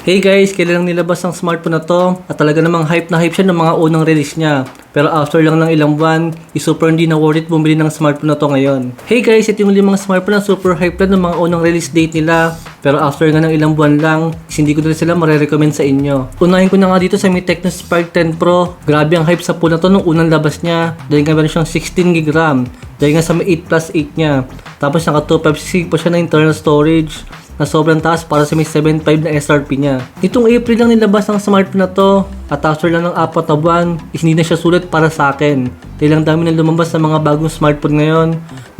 Hey guys, kailan lang nilabas ang smartphone na to at talaga namang hype na hype siya ng mga unang release niya. Pero after lang ng ilang buwan, super hindi na worth it bumili ng smartphone na to ngayon. Hey guys, ito yung limang smartphone na super hype lang ng mga unang release date nila. Pero after nga ng ilang buwan lang, hindi ko na sila marirecommend sa inyo. Unahin ko na nga dito sa Mi Tecno Spark 10 Pro. Grabe ang hype sa phone na to nung unang labas niya. Dahil nga meron siyang 16 GB RAM. Dahil nga sa may 8 plus 8 niya. Tapos naka 256 pa siya na internal storage na sobrang taas para sa may 7.5 na SRP niya. Itong April lang nilabas ang smartphone na to at after lang ng apat na buwan hindi na siya sulit para sa akin. Dahil ang dami na lumabas ng mga bagong smartphone ngayon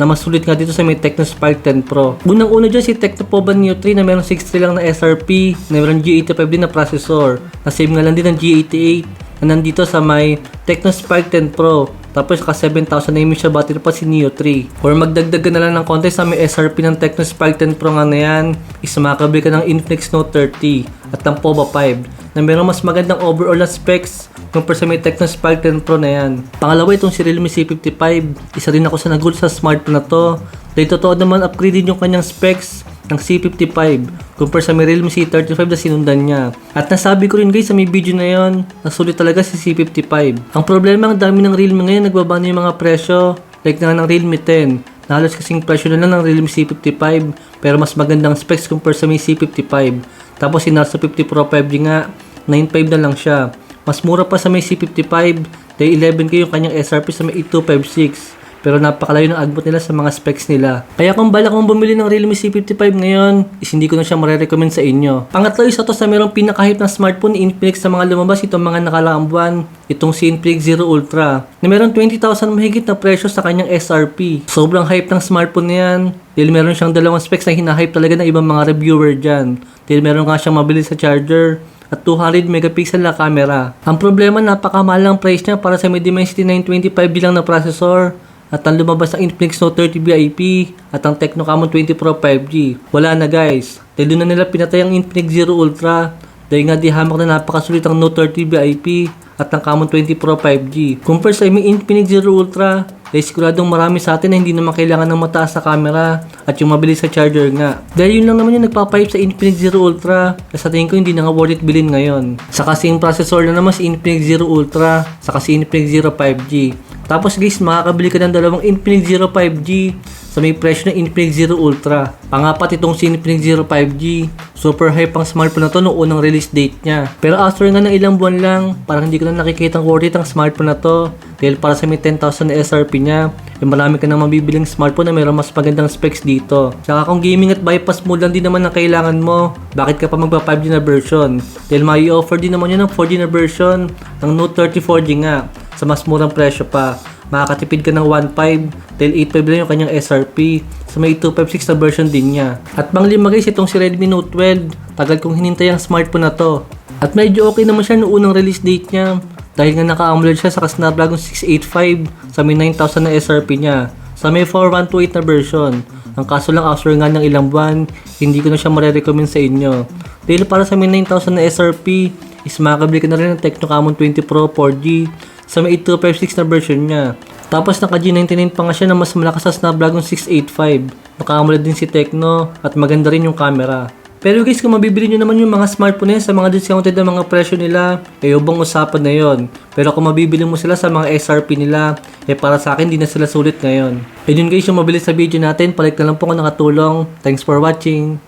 na mas sulit nga dito sa may Tecno Spark 10 Pro. Unang-una dyan si Tecno Poban Neo 3 na meron 63 lang na SRP, na meron G85 din na processor, na same nga lang din ng G88 na nandito sa may Tecno Spark 10 Pro. Tapos ka 7,000 na siya battery pa si Neo 3. Or magdagdag na lang ng konti sa may SRP ng Tecno Spark 10 Pro nga na yan, is makakabili ka ng Infinix Note 30 at ng POVA 5 na meron mas magandang overall na specs compare sa may Tecno Spark 10 Pro na yan. Pangalawa itong si Realme C55, isa rin ako sa nagul sa smartphone na to. Dahil totoo naman upgrade din yung kanyang specs ng C55 compare sa may Realme C35 na sinundan niya. At nasabi ko rin guys sa may video na yon, na sulit talaga si C55. Ang problema ang dami ng Realme ngayon nagbaba na yung mga presyo like na ng Realme 10. Na halos kasing presyo na lang ng Realme C55 pero mas magandang specs compare sa may C55. Tapos si Narzo 50 Pro 5G nga 9.5 na lang siya. Mas mura pa sa may C55 dahil 11k yung kanyang SRP sa may 8256 pero napakalayo ng agbot nila sa mga specs nila. Kaya kung balak mong bumili ng Realme C55 ngayon, is hindi ko na siya marirecommend sa inyo. Pangatlo isa to sa merong pinakahip na smartphone ni Infinix sa mga lumabas itong mga nakalaang buwan, itong si Infinix Zero Ultra, na meron 20,000 mahigit na presyo sa kanyang SRP. Sobrang hype ng smartphone na yan, dahil meron siyang dalawang specs na hinahype talaga ng ibang mga reviewer dyan. Dahil meron nga siyang mabilis sa charger, at 200 megapixel na camera. Ang problema, napakamahal ang price niya para sa may Dimensity 925 bilang na processor at ang lumabas ng Infinix Note 30 VIP at ang Tecno Camon 20 Pro 5G. Wala na guys. Dahil na nila pinatay ang Infinix Zero Ultra dahil nga di hamak na napakasulit ang Note 30 VIP at ang Camon 20 Pro 5G. Compare sa may Infinix Zero Ultra, dahil siguradong marami sa atin na hindi naman kailangan ng mataas na camera at yung mabilis sa charger nga. Dahil yun lang naman yung nagpapahype sa Infinix Zero Ultra na sa tingin ko hindi na nga worth it bilhin ngayon. Sa kasing processor na naman si Infinix Zero Ultra sa kasi Infinix Zero 5G. Tapos guys, makakabili ka ng dalawang Infinix Zero 5G sa may presyo ng Infinix Zero Ultra. Pangapat itong si Infinix Zero 5G. Super hype ang smartphone na to noong unang release date niya. Pero after nga ng ilang buwan lang, parang hindi ko na nakikita ang worth it ang smartphone na to. Dahil para sa may 10,000 na SRP niya, eh marami ka nang mabibiling smartphone na mayroong mas magandang specs dito. Tsaka kung gaming at bypass mode lang din naman ang kailangan mo, bakit ka pa magpa 5G na version? Dahil may offer din naman yun ng 4G na version ng Note 30 4G nga sa mas murang presyo pa. Makakatipid ka ng 1.5 dahil 8.5 lang yung kanyang SRP. So may 256 na version din niya. At panglima guys, itong si Redmi Note 12. Tagal kong hinintay ang smartphone na to. At medyo okay naman siya noong unang release date niya. Dahil nga naka-AMOLED siya sa Snapdragon 685 sa may 9,000 na SRP niya. Sa may 4128 na version. Ang kaso lang after nga ng ilang buwan, hindi ko na siya marirecommend sa inyo. Dahil para sa may 9,000 na SRP, is makakabili ka na rin ng Tecno Camon 20 Pro 4G sa may 8256 na version niya. Tapos naka G99 pa nga siya na mas malakas sa Snapdragon 685. Naka-AMOLED din si Tecno at maganda rin yung camera. Pero guys, kung mabibili nyo naman yung mga smartphone sa mga discounted na mga presyo nila, eh ubang usapan na yon. Pero kung mabibili mo sila sa mga SRP nila, eh para sa akin, di na sila sulit ngayon. Eh guys, yung mabilis sa video natin, palik na lang po kung nakatulong. Thanks for watching.